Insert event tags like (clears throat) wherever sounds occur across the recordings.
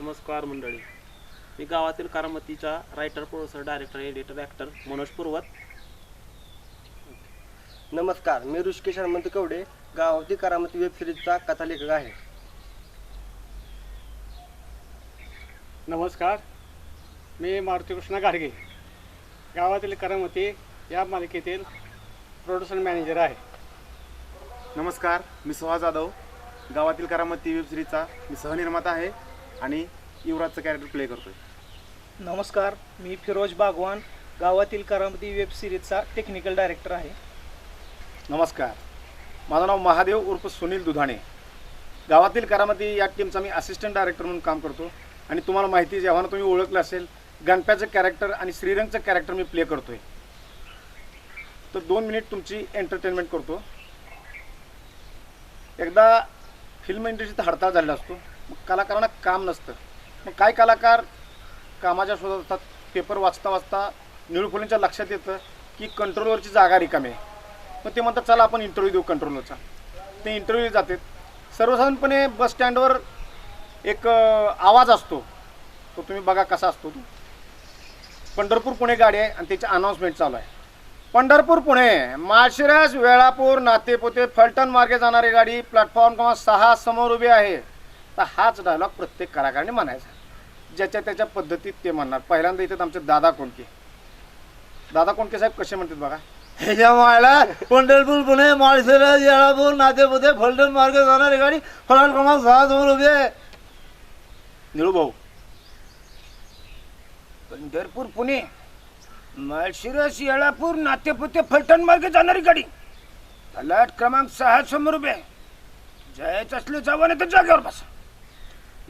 नमस्कार मंडळी. मी गावातील करामतीचा writer producer director editor actor Manoj Purvat. नमस्कार मी ऋषिकेश हनुमंत कवडे गावावती करामती वेब सिरीजचा कथालेखक आहे. नमस्कार मी मारुती कृष्ण गाडगे. गावातील करामती या मालिकेतील प्रोडक्शन मॅनेजर आहे. नमस्कार मी सुहास जाधव. गावातील करामती वेब सिरीजचा मी सहनिर्माता आहे. आणि युवराजचं कॅरेक्टर प्ले करतोय. नमस्कार मी फिरोज बागवान गावातील करामती वेब सिरीजचा टेक्निकल डायरेक्टर आहे. नमस्कार माझं नाव महादेव उर्फ सुनील दुधाणे. गावातील करामती या टीमचा मी असिस्टंट डायरेक्टर म्हणून काम करतो. आणि तुम्हाला माहिती आहे, जेव्हा तुम्ही ओळखलं असेल गणप्याचं कॅरेक्टर आणि श्रीरंगचं कॅरेक्टर मी प्ले करतोय. तर दोन मिनिट तुमची एंटरटेनमेंट करतो. एकदा फिल्म इंडस्ट्रीत हडताळ झालेला असतो. कलाकारांना काम नसतं. मग काय कलाकार कामाच्या शोधात असतात पेपर वाचता वाचता निळफुलेंच्या लक्षात येतं की कंट्रोलवरची जागा रिकामी आहे. मग ते म्हणतात चला आपण इंटरव्ह्यू देऊ कंट्रोलरचा ते इंटरव्ह्यू जातात. सर्वसाधारणपणे बस स्टँडवर एक आवाज असतो. तो तुम्ही बघा कसा असतो तो. पंढरपूर पुणे गाडी आहे आणि त्याची अनाऊन्समेंट चालू आहे. पंढरपूर पुणे. माळशिरस वेळापूर नातेपोते फलटण मार्गे जाणारी गाडी प्लॅटफॉर्म किंवा सहा समोर उभी आहे. तर हाच डायलॉग प्रत्येक कलाकाराने म्हणायचा. ज्याच्या त्याच्या पद्धतीत ते म्हणणार. पहिल्यांदा इथे आमचे दादा कोणके? दादा कोणके साहेब कसे म्हणतात बघा? ह्याच्या मायला पंढरपूर पुणे माळशिरस येळापूर नातेपुते फलटण मार्गे जाणारी गाडी फलाट क्रमांक सहा समोर उभी निळू भाऊ. पंढरपूर पुणे माळशिरस येळापूर नातेपुते फलटण मार्गे जाणारी गाडी फलाट क्रमांक सहा समोर उभे. जायचं असले जावं नाही तर जागेवर बसा.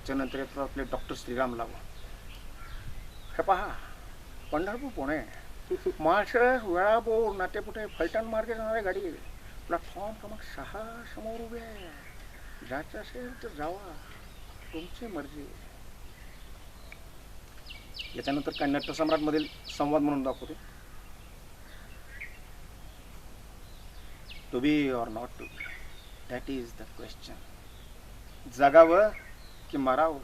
त्याच्यानंतर येतो आपले डॉक्टर श्रीराम लाव हे पहा पंढरपूर पुणे. माळशिरस वेळापूर नाटेपुटे फलटण मार्गे जाणारी गाडी. प्लॅटफॉर्म क्रमांक सहा समोर उभे आहे. जायचं असेल तर जावा. तुमची मर्जी. याच्यानंतर काय नट्ट संवाद म्हणून दाखवतो. To be or not to be that is the question जगावं की मरावं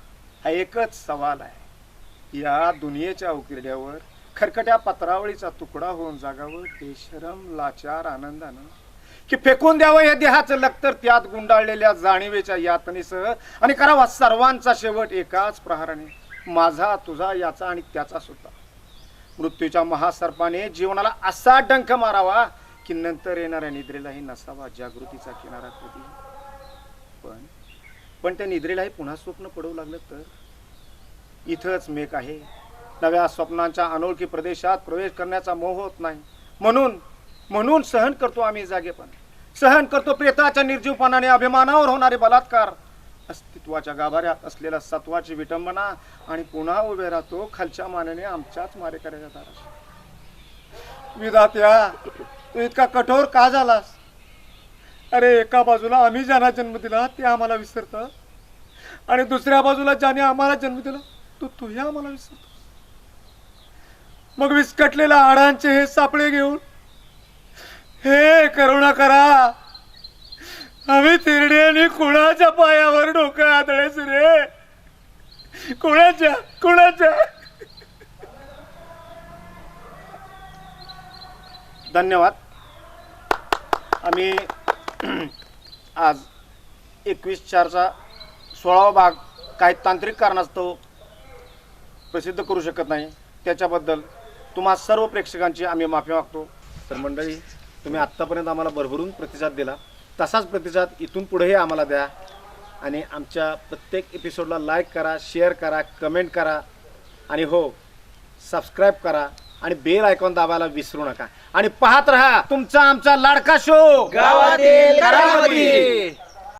हा एकच सवाल आहे. या दुनियेच्या उकिरड्यावर खरकट्या पत्रावळीचा तुकडा होऊन जागावं बेशरम लाचार आनंदानं की फेकून द्यावं हे देहाचं लक्तर त्यात गुंडाळलेल्या जाणीवेच्या यातनेसह आणि करावा सर्वांचा शेवट एकाच प्रहाराने माझा तुझा याचा आणि त्याचा सुद्धा. मृत्यूच्या महासर्पाने जीवनाला असा डंख मारावा की नंतर येणाऱ्या निद्रेलाही नसावा जागृतीचा किनारा कधी. पण पण त्या निद्रेलाही पुन्हा स्वप्न पडवू लागलं तर? इथंच मेक आहे. नव्या स्वप्नांच्या अनोळखी प्रदेशात प्रवेश करण्याचा मोह होत नाही. म्हणून म्हणून सहन करतो आम्ही जागेपण. सहन करतो प्रेताच्या निर्जीवपणाने अभिमानावर होणारे बलात्कार. अस्तित्वाच्या गाभाऱ्यात असलेल्या सत्वाची विटंबना आणि पुन्हा उभे राहतो खालच्या मानेने आमच्याच मारेकऱ्याच्या दारात विधात्या तू इतका कठोर का झालास? अरे एका बाजूला आम्ही ज्यांना जन्म दिला ते आम्हाला विसरतं. आणि दुसऱ्या बाजूला ज्याने आम्हाला जन्म दिला तू तुही आम्हाला विसरतो. मग विस्कटलेल्या आडांचे हे सापळे घेऊन हे करुणा करा. आम्ही तिरड्याने कुणाच्या पायावर डोकं आदळेच रे? कुणाच्या? कुणाच्या? धन्यवाद. आम्ही (clears throat) आज एकवीस चारचा सोळावा भाग काही तांत्रिक कारणास्तव प्रसिद्ध करू शकत नाही. त्याच्याबद्दल तुम्हा सर्व प्रेक्षकांची आम्ही माफी मागतो. तर मंडळी तुम्ही आत्तापर्यंत आम्हाला भरभरून प्रतिसाद दिला. तसाच प्रतिसाद इथून पुढेही आम्हाला द्या. आणि आमच्या प्रत्येक एपिसोडला लाईक करा शेअर करा कमेंट करा. आणि हो सबस्क्राईब करा. आणि बेल आयकॉन दाबायला विसरू नका. आणि पाहत राहा तुमचा आमचा लाडका शो. गावातील.